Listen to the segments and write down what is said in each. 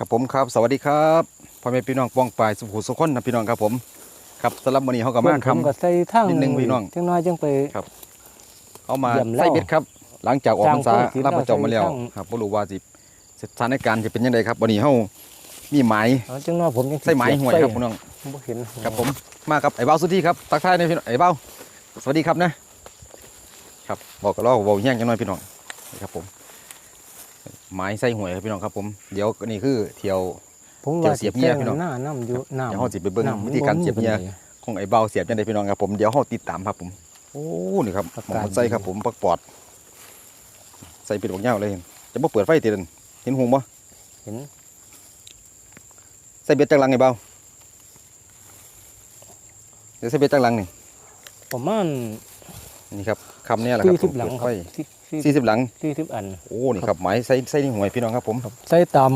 ครับผมครับ สวัสดีครับพ่อแม่พี่น้องป้องปลายสุขุสุขคนนะพี่น้องครับผมครับสำหรับวันนี้เขากับมาผมก็คำใส่ทางนิดนึงพี่น้องจังน้อยจังไปครับเขามาเยี่ยมเล่าใส่เบ็ดครับ หลังจากออกพรรษาจ้างผู้ศิลป์รับประจบมาแล้วจ้างครับบ่รู้ว่าสิสถานการณ์จะเป็นยังไงครับวันนี้เขามีหมายเอาจังน้อยผมยังสิใส่หมายห่วยครับใส่พี่น้องบ่เห็นครับผมมากับไอ้เบ้าสุดที่ครับตักทายในอยพี่น้องไอ้เบ้าสวัสดีครับนะครับบอกกับเราบอกแย่งจังหน่อยพี่น้องนี่ครับผม หมายใส่หวยครับพี่น้องครับผมเดี๋ยวนี่คือเที่ยว ผมเดี๋ยว่าวเสียบเงียบพี่น้องหน้าน้ำอยู่น้ำเดี๋ยวเราสิไปเบิ่งน้ำวิธีการเสียบเงียบ่มีของไอ้เบาเสียบยังไงพี่น้องครับผมเดี๋ยวเขาติดตามครับผมโอ้นี่ครับประหมกาศองใส่ครับผมปักปอด ใส่เป็นบอกเงาเลยจะบ่เปิดไฟติดนเห็นหงบ่เห็นใส่เบ็ดจังหลังไอ้เบาเดี๋ยวใส่เบ็ดจังหลังนี่ประมาณนี่ครับคำเนี้แหละครับผม40หลังเปิดคไฟรับ สี่สี่สิบหลังสี่สิบอัน โอ้นี่ครับหมายใส่ใส่ในหวยพี่น้องครับผมใส่ตาม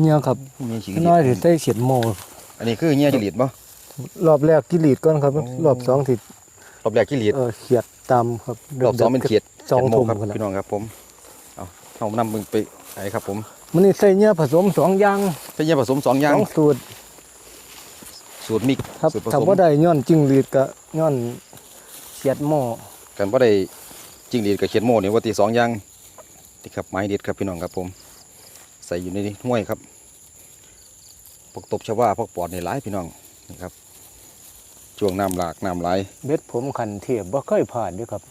เงียครับมีขี้น้อยสิใส่เฉียดโมอันนี้คือเงี้ยจิหลีดบ่รอบแรกกิลีดก่อนครับโอ้รอบสองที่รอบแรกจิหลีดเออเขียดตามครับรอบสองเป็นเขียดสองเขียดโมทุ่มครับกันพี่น้องครับผมเอาเอานำมึงไปไอ้ครับผมมันนี่ใส่เงียผสมสองอย่างใส่เงี้ยผสมสองอย่างสองสูตรสูตรมิกครับสูตรผสถ้ามบ่ได้ย้อนจิ้งหรีดก็ย้อนเขียดโมกันบ่ได้ จิงหรีดกับเขียดโม่นี่ว่าตีสองอย่างนี่ครับไม้เด็ดครับพี่น้องครับผม ใส่อยู่ในนี้ห้วยครับพวกตบชาวาพวกปอดนี่หลายพี่น้องนี่ครับช่วงน้ำหลากน้ำไหลเบ็ดผมขันเทียบบ่เคยผ่านเด้วยครับ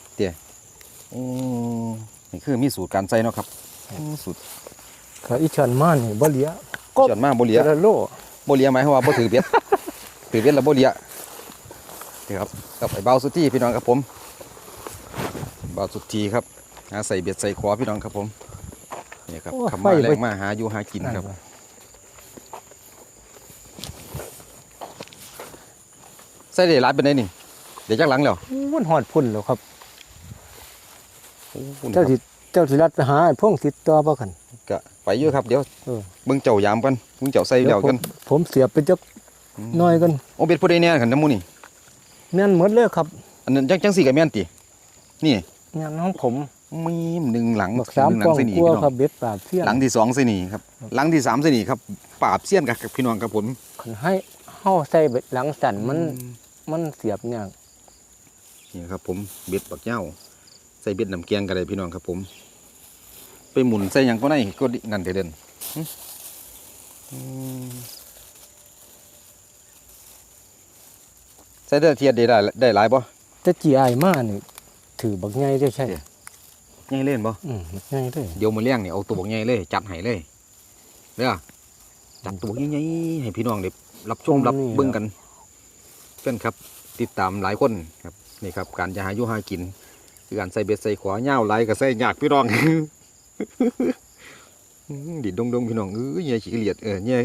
อืมนี่คือมีสูตรการใส่เนาะครับอืมสูตรขาอีชันมานี่บ่เหลียกบจนมากบ่เหลียแต่ละโลบ่เหลียหมายความว่าบ่ถือเบ็ดถือเบ็ดแล้วบ่เหลียนี่ครับกับไอ้เบาสุดที่พี่น้องครับผมเบาสุดทีครับหาใส่เบ็ดใส่ขวาพี่น้องครับผมนี่ครับคำมาแรงมาหาอยู่หากินครับใส่ได้หลายเป็นไดนี่เดี๋ยวจักหลังแล้วมันหอดพุ่นแล้วครับ โอ้โหนี่คเจ้ารับสิเจ้าสิรัดไปหาไอ้พงติดต่อบ่คัน ก็ไปอยู่ครับเดี๋ยวเออ เบิ่งเจ้ายามกันเบิ่งเจ้าใส่แล้วกันผมผมเสียบไปจักหน้อยกันโอ้เบ็ดผู้ใดเนี่ยกันน้ำหมูนี่แม่นหมดเลยครับ อันนั้นจังจังสี่กับแม่นตินี่ งานของผมมีหนึ่งหลังบักสามหนึ่งหลัปองใส่นี่กลัวพี่น้อง ครับเบ็ดปราบเสี้ยนหลังที่สองใส่นี่ครับ หลังที่สามใส่นี่ครับปราบเสี้ยนกับพี่น้องครับผมคันให้เฮาใส่เบ็ดหลังสั่นมันมันเสียบยากนี่ครับผมเบ็ดบักเหย้าใส่เบ็ดน้ำเกียงกันเลยพี่น้องครับผม ไปหมุนใส่หยังก็ได้ก็ดินั่นเด้อเด่นหึอืมใส่เด้อเทียดได้หลายได้หลายบ่แต่จีไอมานี่ ถือบักใหญ่ได้ใช่เดี๋ยวใหญ่เล่นบ่อืมบักใหญ่ได้เดี๋ยวมื้อเลี้ยงนี่เอาตัวบักใหญ่เลย จัดให้เลยเด้อจัดตัวใหญ่ๆให้พี่น้องได้รับชมรับเบิ่งกันเพื่อนครับ ติดตามหลายคนครับนี่ครับ การจะหาอยู่หากิน คือการใส่เบ็ดใส่ขวาเหย้าไหลก็ใส่ยากพี่น้องอื้อดิดดงๆพี่น้องเอ้ยเหญ่ขี้เกียจเออเหญ่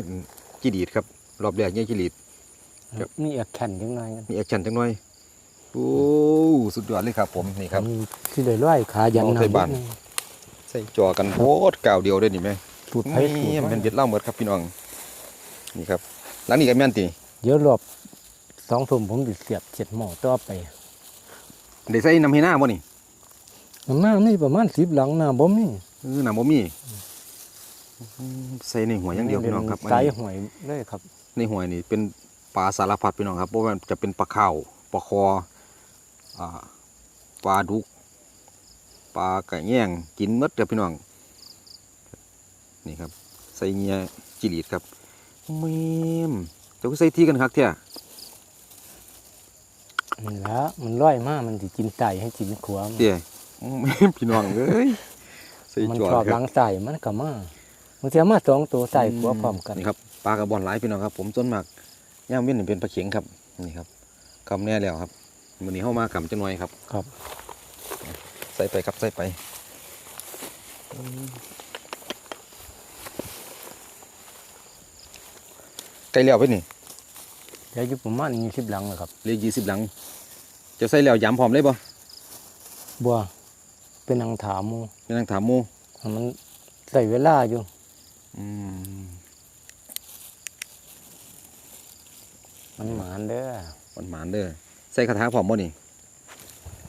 ขี้ดีดครับรอบแรกเหญ่ขี้ดีดครับมีแอกแข็งจังหน่อยกันมีแอคชั่นจังหน่อย โอ้สุดยอดเลยครับผมนี่ครับมีที่ได้ร้อยขายันเอาไทยบ้านำดงใส่จอกันโคตรกาวเดียวได้นี่แม่สูตรไผสูตนี่รมันมันเบ็ดเหล่าหมดครับพี่น้องนี่ครับหลังนี้ก็แม่นตีเดี๋ยวรอบสองทุ่มผมสิเสียบเจ็ดหม้อต่อไปได้ใส่น้ำให้หน้าบ่นี่น้ำหน้านี่ประมาณสิบหลังหน้าบ่มีเออน้ำบ่มีใส่ในหัวอย่างเดียวพี่น้องครับอันสายนี้หวยเลยครับ ในหัวนี่เป็นปลาสารพัดพี่น้องครับเพราะว่าจะเป็นปลาข้าวปลาคออ่า ปลาดุกปลากระแยงกินหมดเด้อพี่น้องนี่ครับใส่เงียจิลีดครับเมมเจ้าก็ใส่ที่กันครับเท่ยมันละมันร้อยมากมันสิกินไตให้กินขวามเท่ยแม่มพี่น้องเอ้ยใส่มันจอดชอบคหรัลับงใส่มันก็มามันจะมาสองตัวใส่ขวาพร้อมกันนี่ครับปลากระบอนหลายพี่น้องครับ ผมส่วนมากย่ามเว้นนี่เป็นปลาเข็งครับนี่ครับคำแน่แล้วครับ วันนี้เข้ามาคำจะน้อยครับ ครับ ใส่ไปครับใส่ไปใกล้แล้วไปนี่เดี๋ยวอยู่ประมาณยี่สิบหลังเลยครับเหลยยี่สิบหลัง จะใส่แล้วยำพร้อมเลยบ่บัวเป็นนางถามหมูไม่ต้องถามหมูมันใส่เวลาอยู่อืมมันหมานเด้อ มันหมานเด้อ ใส่คาถาพร้อมบ่นี่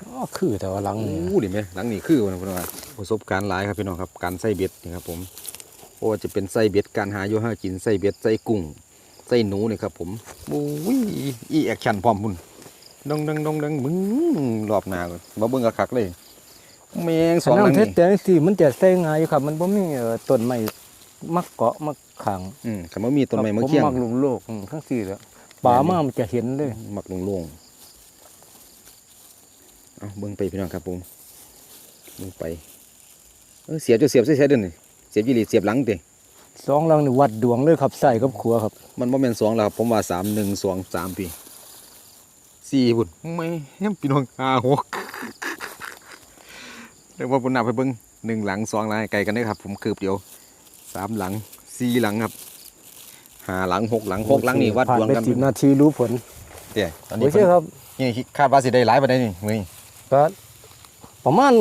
ก็คือแต่ว่าหลังนี่โอ้ดิแม่หลังนี่คือวันนี้ว่าประสบการณ์หลายครับพี่น้องครับการใส่เบ็ดนี่ครับผมโอ้ราะว่าจะเป็นไส้เบ็ดการหาอยู่หากินไส้เบ็ดไส้กุ้งไส้หนูนี่ครับผมโอ้ยอีแอคชั่นพร้อมพุ่นดงดังดงดังมึงรอบหน้าก่อนมาเบิ่งกระคักเลยแมงสสองนามนังเทนี่ศแต่สิมันจะใส่ง่ายอยู่ครับ มันบ่มีเอ่อต้นไม้มักเกาะมักขังอืมคำว่ามีต้นไม้ครับมาผมเคียงมักลุงโลกอืมทั้งสี่แล้วป่ามามันจะเห็นเลยมักโล่งๆ เอาเบิ่งไปพี่น้องครับผมเบิ่งไปเออเสียบจะเสียบใส่ใส่เด้อนี่เสียบยี่หลีเสียบหลังติสองหลังนี่วัดดวงเลยครับใส่กับขัวครับ มันบ่แม่นสองแล้วครับผมว่าสามหนึ่งสองสามพี่สี่พุ่นไม่พี่น้องห้าหกเรียกว่าปุ่นนับไปเบิ่งหนึ่งหลังสองหลังให้ไกลกันเด้อครับ ผมคืบเดียวสามหลังสี่หลังครับห้าหลังหกหลังหกหลังนี่วัดผ่านดวงไปกันสิบนาทีรู้ผลเดี๋ยวตอนนี้โอ้ยเชื่อครับนี่คาดว่าสิได้หลายปานใดนี่มื้อนี้ ก็ประมาณ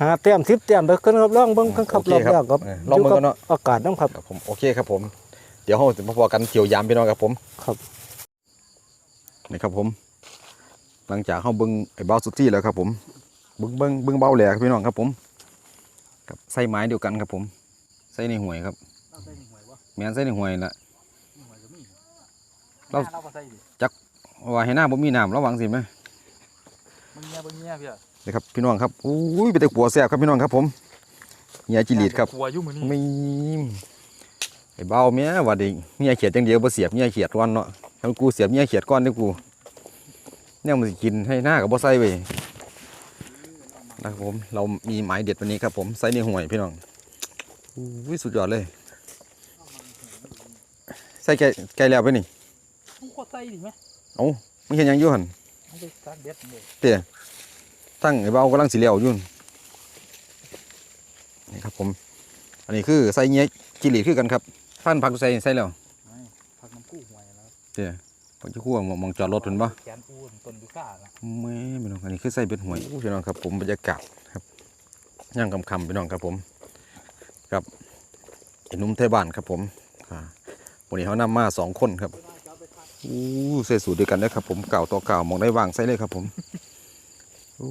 หาแต้มสิบแต้มไปขึ้นครับลองเบิ่งกันครับโอรเคอบครับแรกครับเออลองเบิ่งก่อนเนาะยู่บอากาศน้ำครับครับผมโอเคครับผม เดี๋ยวเราจะมาพอกันเกี่ยวยามพี่น้องครับผมครับนี่ครับผม หลังจากเขาเบิ้งไอ้เบ้าสุดที่แล้วครับผมเบิ้งเบิ้งเบิ้งเบ้าแหลกพี่น้องครับผมกับใส่ไม้เดียวกันครับผมใส่ในห่วยครับแม่นใส่ในห่วยละเราเราก็ใส่ดิว่าให้หน้าบ่มีน้ำระวังสิไหมมัน เงี้ยบ่เงี้ยพี่อะนี่ครับพี่น้องครับอุ้ยไปแต่ปัวแซ่บครับพี่น้องครับผมเหียจิลีดครับกลัวอยู่มื้อนี้ไม่ไอ้เบ้าเมียว่าดิเมียเขียดจังเดียวบ่เสียบเมียเขียดก้อนเนาะถ้ากูเสียบเมียเขียดก้อนเด้อกูเนี่ยมันสิกินให้หน้ากับบ่ใส่เว้ยนะครับผมเรามีหมายเด็ดวันนี้ครับผมใส่ในห่วยพี่น้องอุ้ยสุดยอดเลยใส่ไก่ไก่แล้วไปนี่กูก็ใส่ดิแม่เอ้ามึงเห็นหยังอยู่หั่นมันไปตัด เด็ดเลยเตี้ยตั้งไอ้เบ้ากำลังสิเลี้ยวอยู่นั่นนี่ครับผม อันนี้คือใส่เงี้ยจิลีดคือกันครับฟันผักใส่ใส่แล้วผักน้ำกู้หวยแล้วเจ้ผมจะคู่มองจอดรถเห็นปะแขนอู้ต้นยูซ่านะแม่พี่น้องอันนี้คือใส่เบ็ดหวยอู้พี่น้องครับ ผมบรรยากาศครับย่างคำคำๆพี่น้องครับผมครับไอ้หนุ่มไทยบ้านครับผมอ่าวันนี้เขานำมาสองคนครับ อู้ใส่สูตรเดียวกันเลยครับผมเก่าต่อเก่ามองได้วางใส่เลยครับผมอู้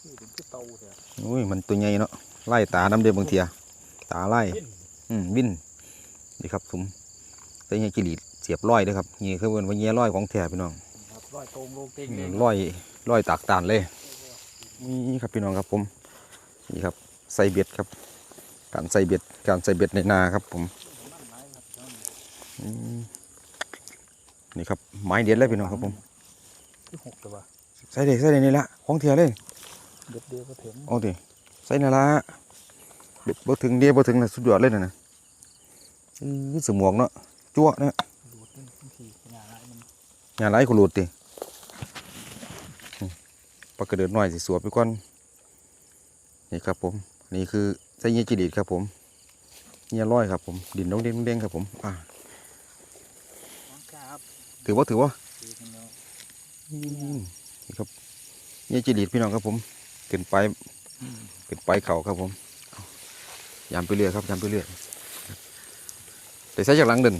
คือเป็นคือเตาเถอะอุ้ยมันตัวใหญ่เนาะไล่ตาน้ำเดือบางเทียตาไล่อืมวินนี่ครับผมใส่เงี้ยกิริเสียบร้อยด้วยครับนี่คือเป็นวันเงี้ยร้อยของแท้พี่น้องร้อยตรงโลเก่งอืเลมยร้อยร้อยตากตานเลยนี่ครับพี่น้องครับผมนี่ครับใส่เบ็ดครับ การใส่เบ็ดการใส่เบ็ดในนาครับผมอืม นี่ครับไม้เด็ดเลยพี่น้องครับผมคือหกตัวใส่เด็กใส่เด็กนี่ละของเทียเลยเด็ดเดียวก็ถึงเอาดิใส่นาละเบ็ดบ่ถึงเดียวบ่ถึงนะสุดยอดเลยนะนะอือสมวกเนาะจั่วเนาะดูดมันบางทีงานอะไรมันงานไรกูหลุดติอืมปลากระเดิดหน่อยสิสวบไปก่อนนี่ครับผมนี่คือไส้เงี้ยจีดีดครับผมเงี้ยร้อยครับผมดินน้องเด้งน้องเด้งครับผมอ่าครับ ถือว่าถือว่าคือมันแล้วอืมนี่ครับเงี้ยจีดีดพี่น้องครับผมขึ้นไปขึ้นไปเขาครับผมเอายามไปเรื่อยครับยามไปเรื่อยไปใส่จากหลังเดิน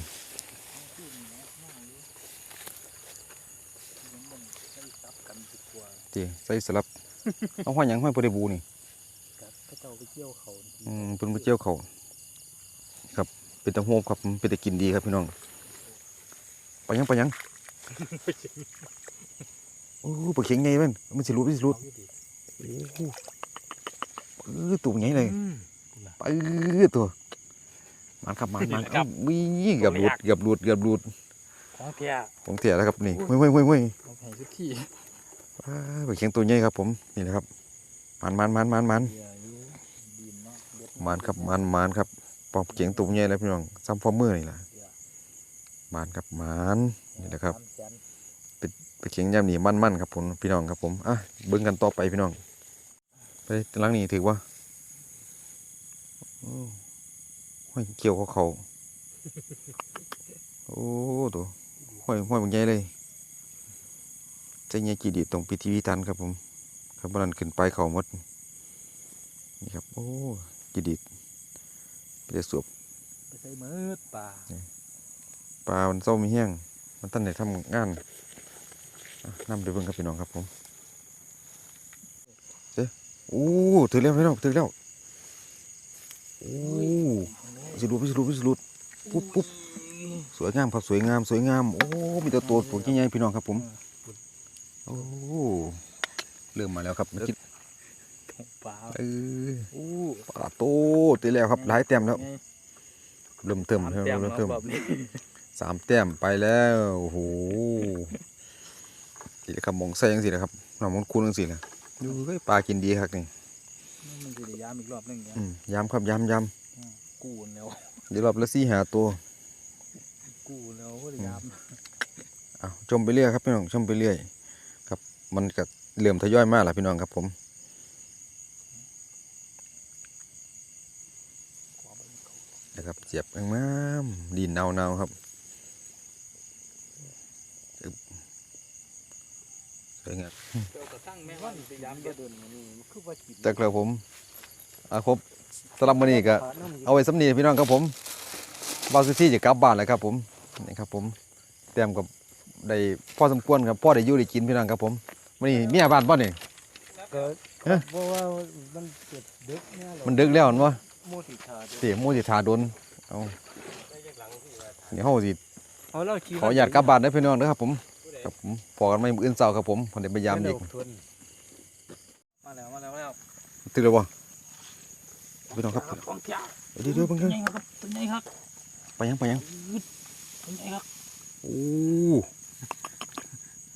ใส่ซับกันดีกว่าจีใส่สลับเอาห้อยหยังห้อยโปรเดบูนี่ครับก็เจ้าไปเที่ยวเขาอืมเป็นมะเจียวเขาครับ เป็นตะโฮบครับเป็นตะกินดีครับพี่น้อง ไปยังไปยังโอ้ปลาเข็งไงมันมันสิรูดมันสิรูดเอาอยู่ดิโอ้เออตัวใหญ่เลยอืมไปตัวมันครับมันมันเอาวิ่งเกือบหลุดเกือบหลุดเกือบหลุดของเทียของเถี่ยแล้วครับนี่เฮ้ยเฮ้ยเฮ้ยเฮ้ยเอาแผงทุกที่อ้าปลาเข็งตัวใหญ่ครับ ผมนี่นะครับมันมันมันมันมันเทียอยู่ดินเนาะเด็ดมันครับมันมันครับปอบเข็งตัวใหญ่แล้วพี่น้องซ้ำฟอร์มือนี่แหละ มันครับมันนี่แหละครับสามแสนไปเขียงยามนี่มั่นมั่นครับผมพี่น้องครับผมอะเบิ้งกันต่อไปพี่น้อง ไปหลังนี้ถือว่าห้อยเกี่ยวกับเขาโอ้ตัวห้อยห้อยบางใหญ่เลยใจเงี้ยจีดีตรงพิธีวิธันครับผมครับบันขึ้นไปเขาหมดนี่ครับโอ้จีดีไปสวบไปใส่มืดป่า ลามันเศร้ามีแห้งมันตั้งแต่ทำงานอะนำไปเบิ่งครับพี่น้องครับผมโอ้ถือแล้วพี่น้องถือแล้วโอ้สิรุดสิรุดสิรุดปุ๊บปุ๊บสวยงามครับสวยงามสวยงามโอ้มีแต่ตัวตัวใหญ่ๆพี่น้องครับผมโอ้เริ่มมาแล้วครับมาคิดปลาเอออู้ปลาโตตีแล้วครับหลายแต้มแล้วไงเริ่มเติมสามเริ่มแต้มเริ่มแล้วเติมแบบนี้ สามแต้มไปแล้วโอ้โหนี่แหละครับมองใส่ยังสินะครับน้ำมันคูณยังสินะดูเฮ้ยปลากินดีครับนี่มันจะได้ย้ำอีกรอบหนึงเนี่ยอืมยำครับยำยกู้แล้วำเดี๋ยวรอบละสี่หาตัวกู้แล้วก็ได้ย้อ้าวชมไปเรื่อยครับพี่น้องชมไปเรื่อย ครับ มันก็เริ่มทยอยมากแล้วพี่น้องครับผมำนะครับเจ็บงามๆดินเนาเนาๆครับอึ๊บส วยงามเจ้ากระทั่งแม่วันไปย้ำก็เดินนี่มันคือว่ากินจากแล้วผมอาครบสำหรับวันนี้ก็เอาไว้สำนีพี่น้องครับผมบาวซิซี่จะกลับบ้านแล้วครับผมนี่ครับผมเตรียมกับได้พ่อสมควรครับพ่อได้อยู่ได้กินพี่น้องครับผมวันนี้เมียบ้านบ่นี่ก็เอ๊ะเพราะว่ามันเจ็บดึกเนี่ยมันดึกแล้วเห็นบ่โมติชาเด้อเสียมูสิทาโดนเอาเดี๋ยวเฮาสิเอาแล้วขี่ขออนุญาตกลับบ้านได้อพี่น้องเด้อครับผม ครับผมพอกันไม่มื้ออื่นเช้าครับผมผมได้พยายามอีกมาแล้วมาแล้วมาแล้วตื่นแล้วบ่พี่น้องครับของเที่ยเดี๋ยวเดี๋ยวเบิ่งตักัวนใหญ่ครับตัวใหญ่ครับไปยังไปยังตัวใหญ่ครับโอ้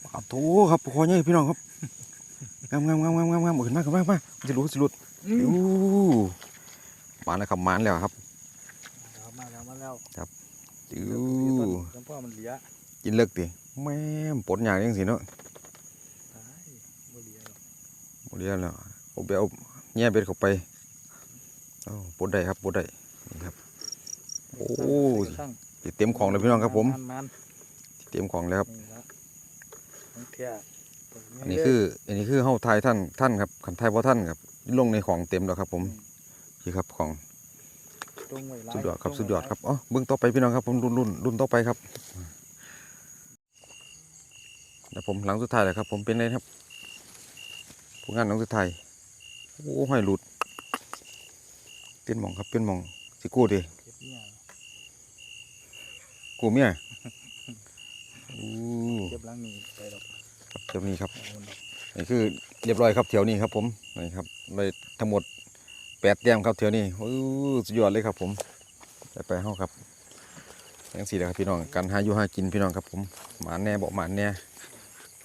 ปาโถครับคอใหญ่พี่น้องครับงามงามงามงามงามงามขึ้นมาขึ้นมาขึ้นมาจะหลุดจะหลุดอืมโอ้มาแล้วครับมาแล้วครับมาแล้วมาแล้วอู้แล้วพ่อมันเหลียกินเลิกดิ แม่มปลดอย่างนี้สิเนาะตายบ่เหลียหรอกหมดเรียนแล้วเอาไปเอาแง่เบ็ดเข้าไปเอ้าปลดได้ครับปลดได้นี่ครับ โอ้ตั้งสิเต็มของเลยพี่น้องครับผมมันเต็มของแล้วครับนี่ละของเที่ยอันนี้คือ อันนี้คือเฮาทายท่านท่านครับขันทายเพราะท่านครับลงในของเต็มแล้วครับ ผมนี่ครับของตรงไว้หลาสุดยอดครับสุดยอดครับอ๋อเบื้องต่อไปพี่น้องครับผมรุ่นรุ่นรุ่นต่อไปครับ เดี๋ยวผมหลังสุดท้ายแล้วครับ ผมเป็นไงครับผลงานหลังสุดท้ายโอ้ห้อยหลุดเป็นหมองครับเป็นหมองสิกู้ดิเก็บเนี่ยกู้เมียอู้เก็บหล้างนี้ไปดอกครับเดี๋ยวนี้ครับเอาดอกนี่คือเรียบร้อยครับแถวนี้ครับ ผมนี่ครับไปทั้งหมดแปดแต้มครับแถวนี้อู้สุดยอดเลยครับ ผมไปไปเฮาครับยังสี่เลยครับพี่น้องการหาอยู่หากินพี่น้องครับผมหมาแน่บอกหมาแน่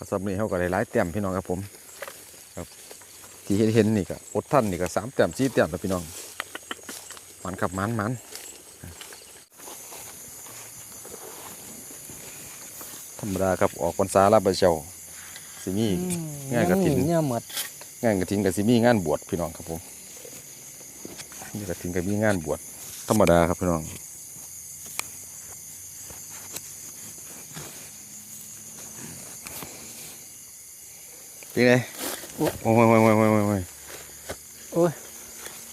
กระสับนี่เฮาก็ได้หลายแต้มพี่น้องครับผมครับที่เห็นเห็นนี่ก็อดท่านนี่ก็สามแต้มสี่แต้มแล้วพี่น้องหมันครับหมันหมันธรรมดาครับออกพรรษาลาบเจ้าสิมีง่ายกว่ากินเนี่ยหมดงานกระถินกับสิมีงานบวชพี่น้องครับผมนี่กระถินกับมีงานบวชธรรมดาครับพี่น้อง เป็นไงโอ้ยโอ้ยโอ้ยโอ้ยโอ้ยโอ้ย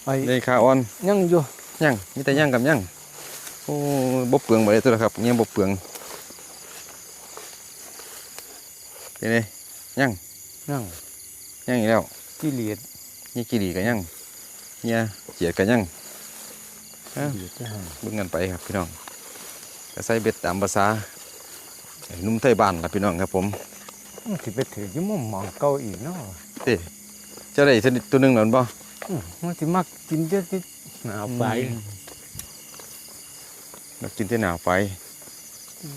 ไอ้ได้ขาอ่อนยังอยู่ย่างมีแต่ย่างกับย่างโอ้ยบ่เปลืองบ่ได้ตัวละครับยังบ่เปลืองเป็นไงย่างยังย่างอีกแล้วกิเลสนี่กี่ดีกันยังเนี่ยเจียดกันยังฮะกิเลสจะให้เบิ่งกันไปครับพี่น้องก็ใส่เบ็ดตามภาษาไอ้หนุ่มไทยบ้านครับพี่น้องครับผม มันสิไปถือยี่มุมหมองเก่าอีกเนาะเต้จะได้ชนิดตัวหนึงหรือบ่อื้อมันสิมักกินเยอะที่หนาวไปเรากินที่หนาวไป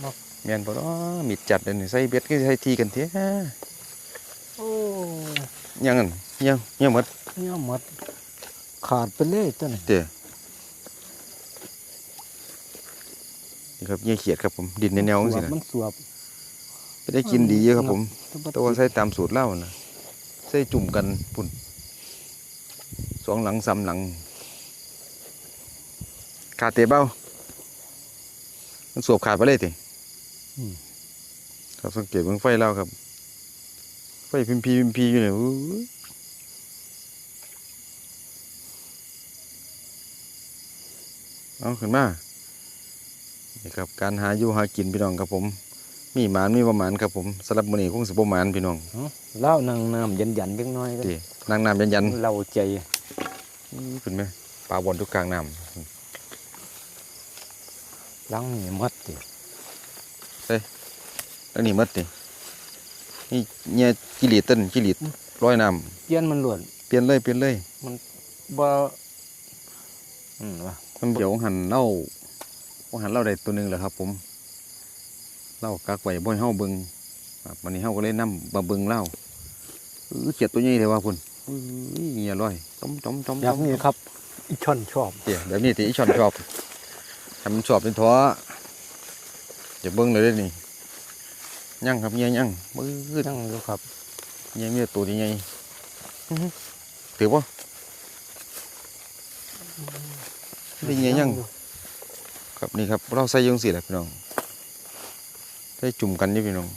มักแม่นบ่เนาะมีดจัดเลยนี่ใส่เบ็ดก็ใส่ทีกันเถอะโอ้ยังงั้นยังยังหมดเนี่ยหมดขาดไปเลยตัวนี้เต้นี่ครับเนี่ยเขียดครับผมดินในแนวจังซี่นะมันสวบ ไปได้กินดีเยอะครับ ผมแต่บ่แต่ว่าใส่ตามสูตรเล่านะใส่จุ่มกันปุ่นสองหลังสามหลังขาดเตะเบ้ามันสวบขาดไปเลยติครับสังเกตเบิ่งไฟเล่าครับ ไฟพิมพีพิมพีอยู่เนี่ยอู้ยเอาขึ้นมานี่ครับ การหาอยู่หากินพี่น้องครับผม มีหมานมีประมาณครับผมสำหรับมื้อนี้คงสิบ่หมานพี่น้องเล่านางน้ำยันยันๆจังน้อยก็ตินางน้ำยันยันเราใจอื้อขึ้นไหมปลาบอลทุกกลางน้หลังนี่หมดติำแล้วนี่หมดนี่นี่เนี่ยกิริต้นกิริร้อยน้เปลี่ยนมันล้วนำเปลี่ยนเลยเปลี่ยนเลยบ่อืมว่ามันเดี๋ยวหันเล่าหันเล่าได้ตัวหนึ่งแหละครับผม เล่ากักไว้บ่ให้เฮาเบิงครับวันนี้เฮาก็เลยนำมาเบิงเล่าเออเขียดตัวใหญ่เลยว่าพุ่นอุ้ยเงียร้อยจอมจอมจอมอจยาอกมนี่ครับอีช่อนชอบเดี๋ยวแบบนี้ที่อีชอนชอบทำมันชอบเป็นท้ออย่าเบิ้งเลยเด้อนี่ยั่งครับเงี้ยยั่งมือยังอยู่ครับเงี้ยมีแต่ตัวนี้ไงถือป่ะได้เงี้ยยั่งครับนี่ครับเราใส่ยังสิแหละพี่น้อง ใส่จุ่มกันนี่พี่น้อง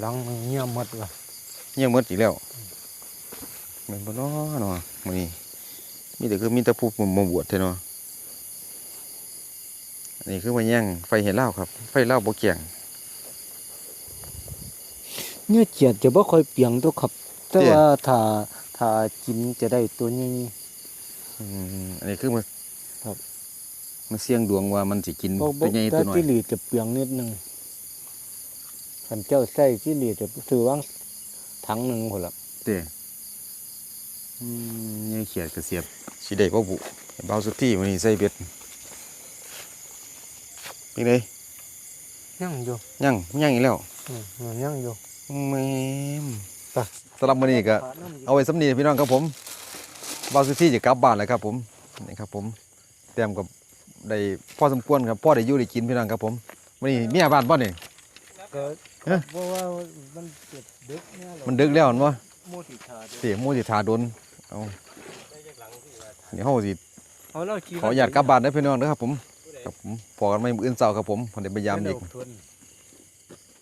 หลังมันเงียบหมดว่ะเงี้ยหมดอีกแล้วแมันบ่เนาะเนาะมื้อนี้มีแต่คือมีแต่ผู้มาบวชเท่าเนาะอันนี้คือมาแย่งไฟเห็นเหล้าครับ ไฟเหล้าบ่เกี่ยงเนื้อเจียดจะบ่ค่อยเปียงตัวครับ แต่เตี้ยว่าถ้าถ้ากินจะได้ตัวใหญ่อืมอันนี้คือมาครับมาเสี่ยงดวงว่ามันสิกินบ่บ่ตัวใหญ่แต่ตัวน้อยที่หลีจะเปียงนิดนึง คันเจ้าใส่ที่หลีจะซื้อวางถังหนึงพุ่นล่ะเต้อืมเนี่ยเขียดกระเสียบสิได้บ่บุเบาสุดที่วันนี้ใส่เบ็ดเป็นไงยังอยู่ยังยังอีกแล้วอืมมันยังอยู่แม่มไปสำหรับมื้อนี้ก็เอาไว้สำนีพี่น้องครับผมบาวซิตี้จะกลับบ้านแล้วครับผมนี่ครับผมเตรียมกับได้พ่อสมควรครับพ่อได้อยู่ได้กินพี่น้องครับผมวันนี้เมียบ้านบ่นี่ก็ เอ๊ะเพราะว่ามันเจ็บดึกเนี่ยเรามันดึกแล้วเห็นบ่โมติชาเด้อเสียมูสิทาโดนเอาเดี๋ยวเฮาสิ เอาเราขี่ขออนุญาตกลับบ้านเด้อพี่น้องเด้อครับผมครับผมพอกันใหม่มื้ออื่นเช้าครับผมผมได้พยายามอีก ทน